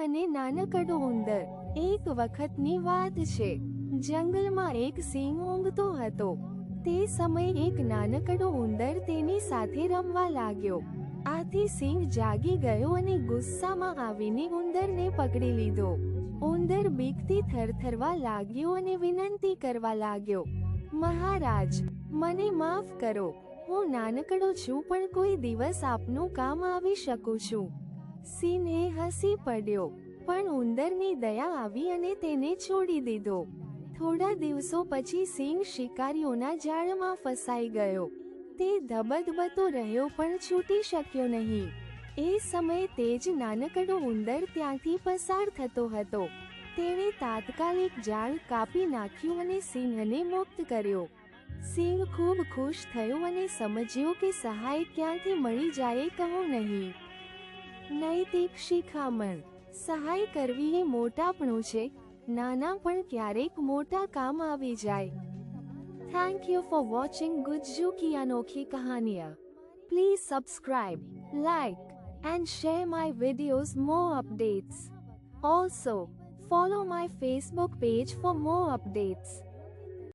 અને નાનકડો ઉંદર. એક વખતની વાત છે. જંગલમાં એક સિંહ ઊંઘતો હતો. તે સમયે એક નાનકડો ઉંદર તેની સાથે રમવા લાગ્યો. આથી સિંહ જાગી ગયો અને ગુસ્સામાં આવીને ઉંદરને પકડી લીધો. ઉંદર બીકથી થરથરવા લાગ્યો અને વિનંતી કરવા લાગ્યો, મહારાજ, મને માફ કરો. હું નાનકડો છું પણ કોઈ દિવસ આપનું કામ આવી શકું છું. સિંહે હસી પડ્યો, પણ ઉંદરની દયા આવી અને તેને છોડી દીધો. થોડા દિવસો પછી સિંહ શિકારીઓના જાળમાં ફસાઈ ગયો. તે ધબધબતો રહ્યો પણ છૂટી શક્યો નહીં. એ સમયે તે જ નાનકડો ઉંદર ત્યાંથી પસાર થતો હતો. તેણે તાત્કાલિક જાળ કાપી નાખ્યું અને સિંહને મુક્ત કર્યો. સિંહ ખૂબ ખુશ થયો અને સમજ્યો કે સહાય ક્યાંથી મળી જાય કહો નહીં. નૈતિક શિખામણ. સહાય કરવી એ મોટાપણું છે. નાના પણ ક્યારેક મોટા કામ આવી જાય. Thank you for watching Gujju કી અનોખી કહાનિયા. Please subscribe like and share my videos more updates also follow my Facebook page for more updates.